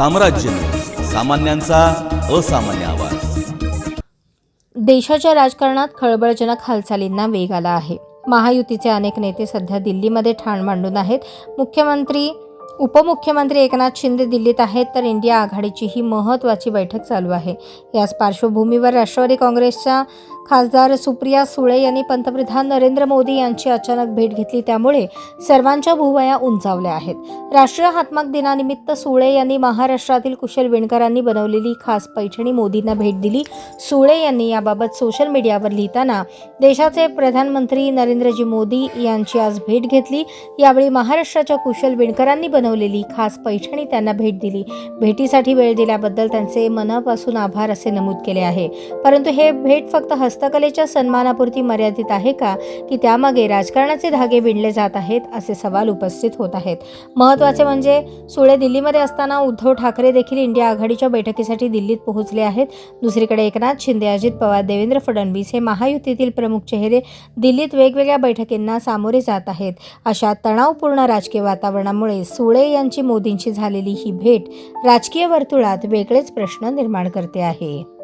साम्राज्य. सामान्यांचा असामान्य आवाज. देशाच्या राजकारणात खळबळजनक हालचालींना वेग आला आहे. महायुतीचे अनेक नेते सध्या दिल्लीमध्ये ठाण मांडून आहेत. मुख्यमंत्री उपमुख्यमंत्री एकनाथ शिंदे दिल्लीत आहेत तर इंडिया आघाडीची ही महत्त्वाची बैठक चालू आहे. याच पार्श्वभूमीवर राष्ट्रवादी काँग्रेसच्या खासदार सुप्रिया सुळे यांनी पंतप्रधान नरेंद्र मोदी यांची अचानक भेट घेतली. त्यामुळे सर्वांच्या भुवया उंचावल्या आहेत. राष्ट्रीय हातमाग दिनानिमित्त सुळे यांनी महाराष्ट्रातील कुशल विणकरांनी बनवलेली खास पैठणी मोदींना भेट दिली. सुळे यांनी याबाबत सोशल मीडियावर लिहिताना देशाचे प्रधानमंत्री नरेंद्रजी मोदी यांची आज भेट घेतली. यावेळी महाराष्ट्राच्या कुशल विणकरांनी बनवलेली खास पैठणी त्यांना भेट दिली. भेटीसाठी वेळ दिल्याबद्दल त्यांचे मनापासून आभार असे नमूद केले आहे. परंतु हे भेट फक्त हस्तकलेच्या सन्मानापुरती मर्यादित आहे का? की त्यामागे राजकारणाचे धागे विणले जात आहेत असे सवाल उपस्थित होत आहेत. महत्त्वाचे म्हणजे सुळे दिल्लीमध्ये असताना उद्धव ठाकरे देखील इंडिया आघाडीच्या बैठकीसाठी दिल्लीत पोहोचले आहेत. दुसरीकडे एकनाथ शिंदे अजित पवार देवेंद्र फडणवीस हे महायुतीतील प्रमुख चेहरे दिल्लीत वेगवेगळ्या बैठकींना सामोरे जात आहेत. अशा तणावपूर्ण राजकीय वातावरणामुळे सुळे यांची मोदींची झालेली ही भेट राजकीय वर्तुळात वेगळेच प्रश्न निर्माण करते आहे.